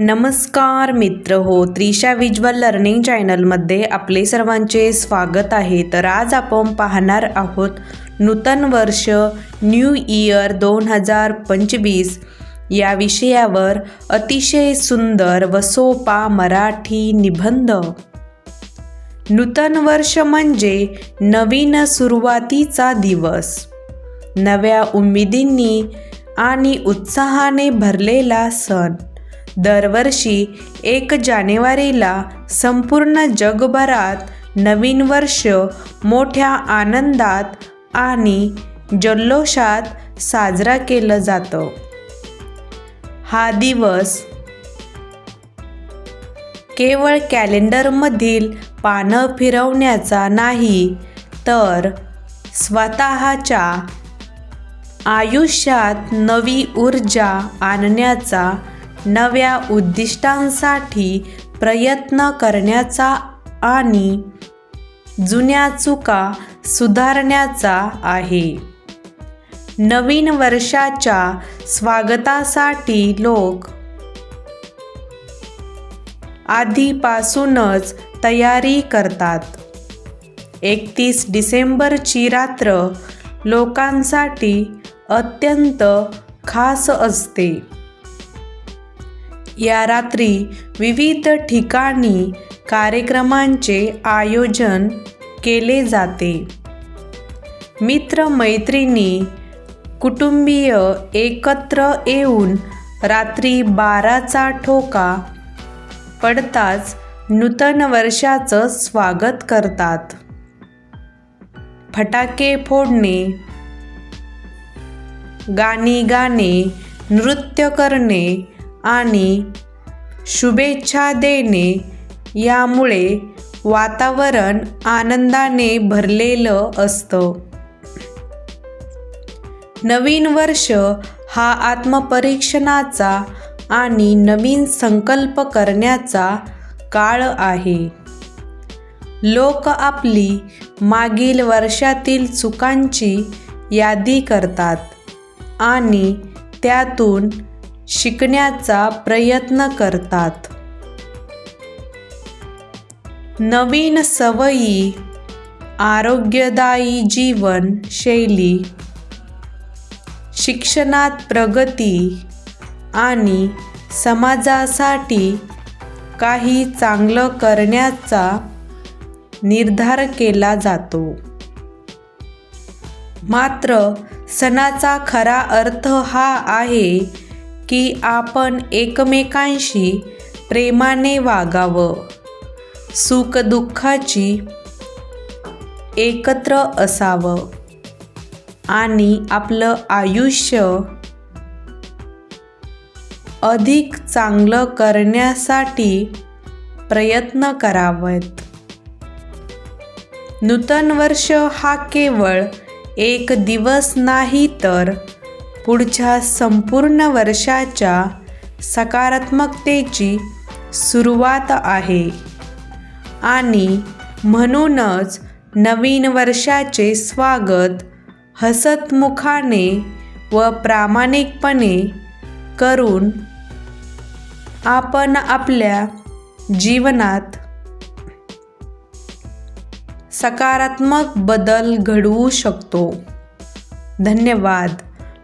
नमस्कार मित्र हो त्रिशा विज्वल लर्निंग चॅनलमध्ये आपले सर्वांचे स्वागत आहे. तर आज आपण पाहणार आहोत नूतन वर्ष न्यू इयर दोन हजार पंचवीस. या विषयावर अतिशय सुंदर व सोपा मराठी निबंध. नूतन वर्ष म्हणजे नवीन सुरुवातीचा दिवस. नव्या उमेदींनी आणि उत्साहाने भरलेला सण. दरवर्षी एक जानेवारीला संपूर्ण जगभरात नवीन वर्ष मोठ्या आनंदात आणि जल्लोषात साजरा केलं जातं. हा दिवस केवळ कॅलेंडरमधील पानं फिरवण्याचा नाही तर स्वतःच्या आयुष्यात नवी ऊर्जा आणण्याचा नव्या उद्दिष्टांसाठी प्रयत्न करण्याचा आणि जुन्या चुका सुधारण्याचा आहे. नवीन वर्षाच्या स्वागतासाठी लोक आधीपासूनच तयारी करतात. एकतीस डिसेंबरची रात्र लोकांसाठी अत्यंत खास असते. या रात्री विविध ठिकाणी कार्यक्रमांचे आयोजन केले जाते. मित्रमैत्रिणी कुटुंबीय एकत्र येऊन रात्री बाराचा ठोका पडताच नूतन वर्षाचं स्वागत करतात. फटाके फोडणे गाणी गाणे नृत्य करणे आणि शुभेच्छा देणे यामुळे वातावरण आनंदाने भरलेलं असतं. नवीन वर्ष हा आत्मपरीक्षणाचा आणि नवीन संकल्प करण्याचा काळ आहे. लोक आपली मागील वर्षातील चुकांची यादी करतात आणि त्यातून शिकण्याचा प्रयत्न करतात. नवीन सवयी आरोग्यदायी जीवन शैली शिक्षणात प्रगती आणि समाजासाठी काही चांगलं करण्याचा निर्धार केला जातो. मात्र सणाचा खरा अर्थ हा आहे की आपण एकमेकांशी प्रेमाने वागावं. सुखदुःखाची एकत्र असावं. आणि आपलं आयुष्य अधिक चांगलं करण्यासाठी प्रयत्न करावेत. नूतन वर्ष हा केवळ एक दिवस नाही तर पुढच्या संपूर्ण वर्षाच्या सकारात्मकतेची सुरुवात आहे. आणि म्हणूनच नवीन वर्षाचे स्वागत हसतमुखाने व प्रामाणिकपणे करून आपण आपल्या जीवनात सकारात्मक बदल घडवू शकतो. धन्यवाद.